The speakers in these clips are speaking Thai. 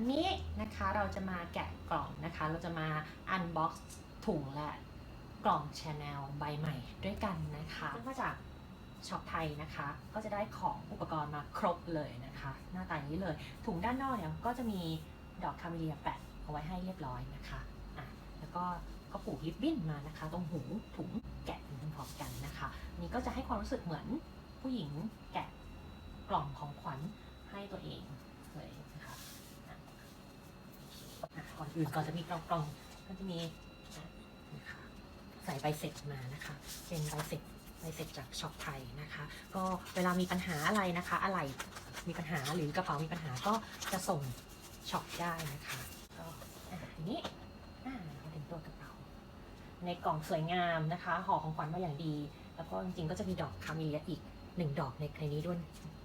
วันนี้นะคะเราจะมาแกะกล่องนะคะ เราจะมาอันบ็อกซ์ถุงและกล่องชาแนลใบใหม่ด้วยกันนะคะซึ่งมาจากช็อปไทยนะคะ ก็จะได้ของอุปกรณ์มาครบเลยนะคะ หน้าตาอย่างนี้เลย ถุงด้านนอกเนี่ยก็จะมีดอกคาเมเลียแปะเอาไว้ให้เรียบร้อยนะคะอะแล้วก็ก็ผูกริบบิ้นมานะคะ ตรงหูถุงแกะพร้อมกันนะคะนนี้ก็จะให้ความรู้สึกเหมือนผู้หญิงแกะกล่องของขวัญให้ตัวเองเลย ก่อนอื่นก่อนจะมีกล่องกล่องก็จะมีนะคะใส่ใบเสร็จมานะคะ เป็นใบเสร็จใบเสร็จจากช็อปไทยนะคะ ก็เวลามีปัญหาอะไรนะคะ อะไรมีปัญหาหรือกระเป๋ามีปัญหาก็จะส่งช็อปได้นะคะก็อะทีนี้อ่ามาถึงตัวกระเป๋าในกล่องสวยงามนะคะห่อของขวัญมาอย่างดี แล้วก็จริงๆก็จะมีดอกคาเมเลียอีกหนึ่งดอกในในนี้ด้วย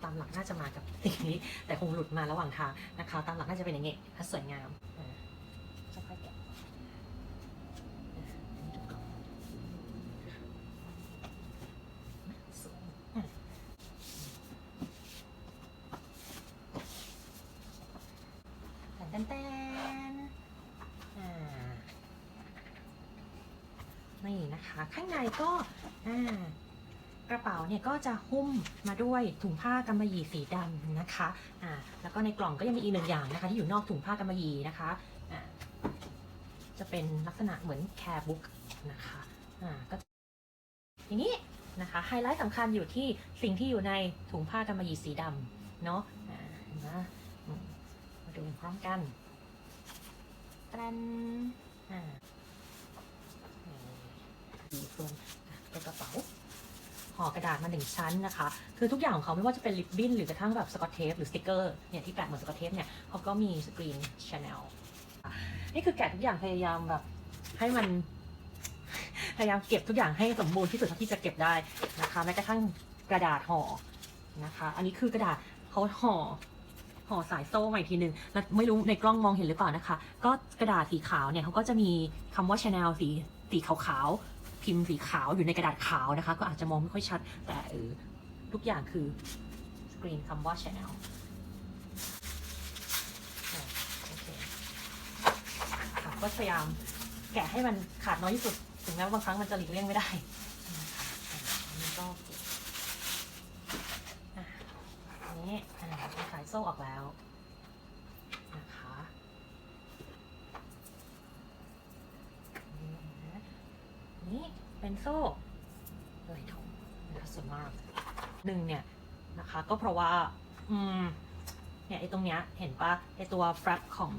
ตามหลักน่าจะมากับสิ่งนี้ แต่คงหลุดมาระหว่างทางนะคะ ตามหลักน่าจะเป็นอย่างนี้ถ้าสวยงามอ่าค่อยๆแกะอ่าอันนี้ดูก่อนสวยอะแตนแตนอ่า นี่นะคะ ข้างในก็อ่ากระเป๋าเนี่ยก็จะหุ้มมาด้วยถุงผ้ากำมะหยี่สีดำนะคะอ่าแล้วก็ในกล่องก็ยังมีอีกหนึ่งอย่างนะคะ ที่อยู่นอกถุงผ้ากำมะหยี่นะคะอ่าจะเป็นลักษณะเหมือนแคร์บุ๊กนะคะอ่าก็ทีนี้นะคะไฮไลท์สำคัญอยู่ที่สิ่งที่อยู่ในถุงผ้ากำมะหยี่สีดำเนาะอ่าเห็นไหมอืมมาดูพร้อมกันแตรนอ่านี่ ส่วนอะตัวกระเป๋าห่อกระดาษมาหนึ่งชั้นนะคะ คือทุกอย่างของเขาไม่ว่าจะเป็นลิปบิ้นหรือกระทั่งแบบสกอตเทปหรือสติกเกอร์เนี่ยที่แปะเหมือนสกอตเทปเนี่ยเขาก็มีสกรีนชาแนลนี่คือแกะทุกอย่างพยายามแบบ ให้มันพยายามเก็บทุกอย่างให้สมบูรณ์ที่สุดเท่าที่จะเก็บได้นะคะแม้กระทั่งกระดาษห่อนะคะ อันนี้คือกระดาษเขาห่อห่อสายโซ่มาอีกทีหนึ่งแล้วไม่รู้ในกล้องมองเห็นหรือเปล่านะคะ ก็กระดาษสีขาวเนี่ยเขาก็จะมีคำว่าชาแนลสีสีขาวๆ พิมพ์สีขาวอยู่ในกระดาษขาวนะคะ ก็อาจจะมองไม่ค่อยชัด แต่เออทุกอย่างคือสกรีนคำว่า Channel ค่ะก็พยายามแกะให้มันขาดน้อยที่สุด ถึงแม้ว่าบางครั้งมันจะหลีกเลี่ยงไม่ได้นะคะอะอันนี้ก็เก็บอะอันนี้อะสายโซ่ออกแล้วนะคะนี่นะ นี่ เป็นโซ่ไหลทองนะคะส่วนมากหนึ่งเนี่ยนะคะ ก็เพราะว่า อืมเนี่ยไอ้ตรงเนี้ยเห็นปะไอ้ตัวแฟลปของ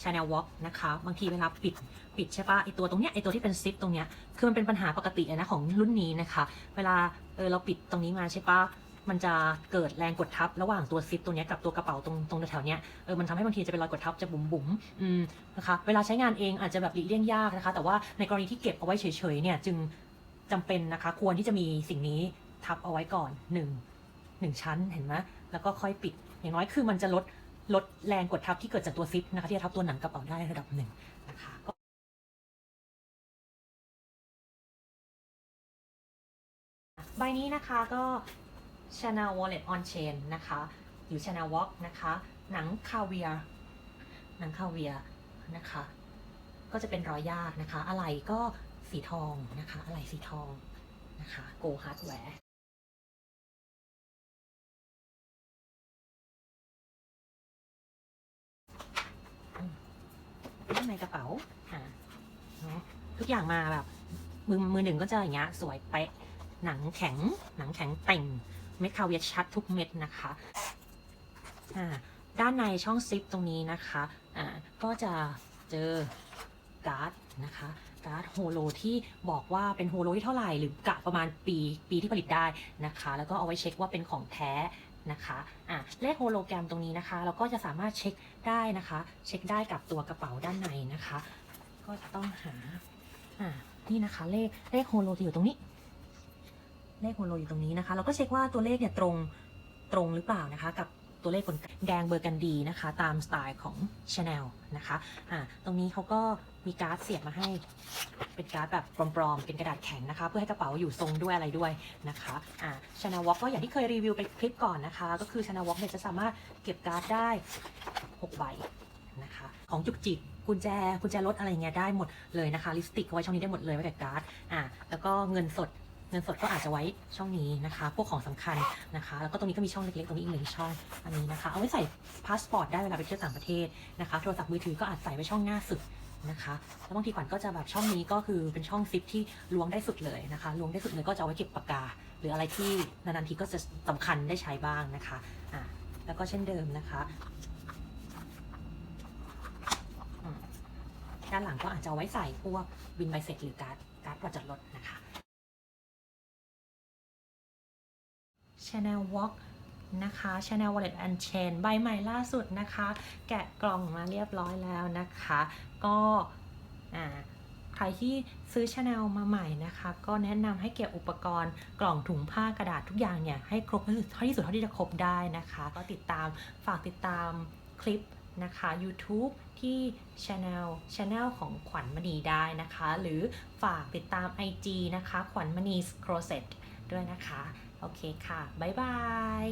Channel Walk นะคะ บางทีเวลาปิดปิดใช่ปะไอ้ตัวตรงเนี้ยไอ้ตัวที่เป็นซิปตรงเนี้ยคือมันเป็นปัญหาปกติเลยนะของรุ่นนี้นะคะ เวลาเออเราปิดตรงนี้มาใช่ปะ มันจะเกิดแรงกดทับระหว่างตัวซิปตรงเนี้กับตัวกระเป๋าตรงตรงแถวเนี้ยเออมันทำให้บางทีจะเป็นรอยกดทับจะบุ๋มบุ๋มอืมนะคะเวลาใช้งานเองอาจจะแบบหลีกเลี่ยงยากนะคะ แต่ว่าในกรณีที่เก็บเอาไว้เฉยๆเนี่ยจึงจำเป็นนะคะ ควรที่จะมีสิ่งนี้ทับเอาไว้ก่อนหนึ่งหนึ่งชั้นเห็นไหมแล้วก็ค่อยปิด อย่างน้อยคือมันจะลดลดแรงกดทับที่เกิดจากตัวซิปนะคะที่จะทับตัวหนังกระเป๋าได้ระดับหนึ่งนะคะใบนี้นะคะก็ Chanel Wallet on Chain นะคะหรือ Chanel Walk นะคะหนังคาเวียร์หนังคาเวียร์นะคะ ก็จะเป็นรอยยากนะคะ อะไรก็สีทองนะคะ อะไรสีทองนะคะโกฮาร์ดแวร์ข้างในกระเป๋าอ่าเนาะทุกอย่างมาแบบมือมือหนึ่งก็จะอย่างเงี้ยสวยเป๊ะหนังแข็งหนังแข็งเต่ง เม็ดคาเวียชัดทุกเม็ดนะคะอ่าด้านในช่องซิปตรงนี้นะคะอ่าก็จะเจอการ์ดนะคะการ์ดโฮโลที่บอกว่าเป็นโฮโลที่เท่าไหร่หรือกะประมาณปีปีที่ผลิตได้นะคะ แล้วก็เอาไว้เช็คว่าเป็นของแท้นะคะอะเลขโฮโลแกรมตรงนี้นะคะ เราก็จะสามารถเช็คได้นะคะ เช็คได้กับตัวกระเป๋าด้านในนะคะ ก็ต้องหาอ่านี่นะคะเลขเลขโฮโลจะอยู่ตรงนี้ เลขโฮโลอยู่ตรงนี้นะคะเราก็เช็คว่าตัวเลขเนี่ยตรงตรงหรือเปล่านะคะ กับตัวเลขบนแดงเบอร์กันดีนะคะ ตามสไตล์ของ Chanel นะคะอ่าตรงนี้เขาก็มีการ์ดเสียบมาให้ เป็นการ์ดแบบปลอมๆ เป็นกระดาษแข็งนะคะ เพื่อให้กระเป๋าอยู่ทรงด้วยอะไรด้วยนะคะอ่า Chanel Walk ก็อย่างที่เคยรีวิวไปคลิปก่อนนะคะ ก็คือ Chanel Walk เนี่ยจะสามารถเก็บการ์ดได้ 6 ใบนะคะ ของจุกจิกกุญแจกุญแจรถอะไรเงี้ยได้หมดเลยนะคะ ลิปสติกไว้ช่องนี้ได้หมดเลยไว้กับการ์ดอะแล้วก็เงินสด เงินสดก็อาจจะไว้ช่องนี้นะคะ พวกของสำคัญนะคะ แล้วก็ตรงนี้ก็มีช่องเล็กๆตรงนี้อีกหนึ่งช่องอันนี้นะคะ เอาไว้ใส่พาสปอร์ตได้เวลาไปเที่ยวต่างประเทศนะคะ โทรศัพท์มือถือก็อาจใส่ไว้ช่องหน้าสุดนะคะแล้วบางทีขวัญก็จะแบบช่องนี้ก็คือเป็นช่องซิปที่ล้วงได้สุดเลยนะคะล้วงได้สุดเลยก็จะเอาไว้เก็บปากกา หรืออะไรที่นานๆทีก็จะสำคัญได้ใช้บ้างนะคะอะแล้วก็เช่นเดิมนะคะด้านหลังก็อาจจะเอาไว้ใส่พวกบินใบเสร็จหรือการ์ดการ์ดประจัดรถนะคะ Channel Walk นะคะ Channel Wallet and Chain ใบใหม่ล่าสุดนะคะ แกะกล่องมาเรียบร้อยแล้วนะคะ ก็ใครที่ซื้อ Channel มาใหม่นะคะ ก็แนะนำให้เก็บอุปกรณ์กล่องถุงผ้ากระดาษทุกอย่างเนี่ย ให้ครบที่สุดเท่าที่สุดเท่าที่จะครบได้นะคะ ก็ติดตามฝากติดตามคลิปนะคะ YouTube ที่ Channel Channel ของขวัญมณีได้นะคะ หรือฝากติดตาม IG นะคะ ขวัญมณี Closet ด้วยนะคะ โอเคค่ะ บ๊ายบาย